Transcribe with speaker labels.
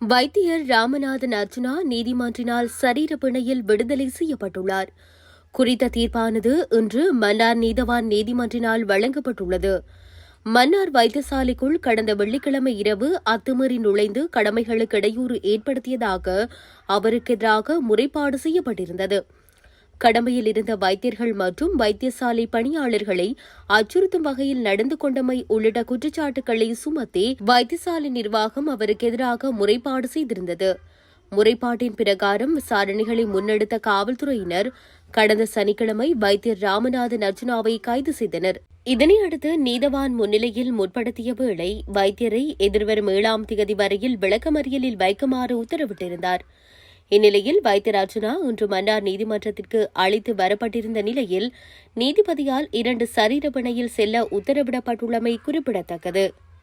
Speaker 1: வைத்தியர் ராமநாதன் அர்ஜுனா நீதிமன்றினால் சரீர பிணையில் விடுதலை செய்யப்பட்டுள்ளார். குறித்த தீர்ப்பானது இன்று மன்னார் நீதவான் நீதிமன்றினால் வழங்கப்பட்டுள்ளது. மன்னார் வைத்தியசாலைக்குள் கடந்த வெள்ளிக்கிழமை இரவு அத்துமீறி நுழைந்து கடமைகளுக்கு இடையூறு ஏற்படுத்தியதாக அவருக்கு எதிராக முறைப்பாடு செய்யப்பட்டிருந்தது. கடமையில் இருந்த வைத்தியர்கள் மற்றும் வைத்தியசாலை பணியாளர்களை அச்சுறுத்தும் வகையில் நடந்து கொண்டமை உள்ளிட்ட குற்றச்சாட்டுகளை சுமத்தி வைத்தியசாலை நிர்வாகம் அவருக்கு எதிராக முறைப்பாடு செய்திருந்தது. முறைப்பாட்டின் பிரகாரம் விசாரணைகளை முன்னெடுத்த காவல்துறையினர் கடந்த சனிக்கிழமை வைத்தியர் ராமநாதன் அர்ஜுனாவை கைது செய்தனர். இதனையடுத்து நீதவான் முன்னிலையில் முற்படுத்திய வேளை வைத்தியரை எதிர்வரும் ஏழாம் தேதி வரையில் விளக்கமறியலில் வைக்குமாறு உத்தரவிட்டிருந்தார். இந்நிலையில் வைத்தியராஜனா இன்று மன்னார் நீதிமன்றத்திற்கு அழைத்து வரப்பட்டிருந்த நிலையில் நீதிபதியால் இரண்டு சரீர பிணையில் செல்ல உத்தரவிடப்பட்டுள்ளமை குறிப்பிடத்தக்கது.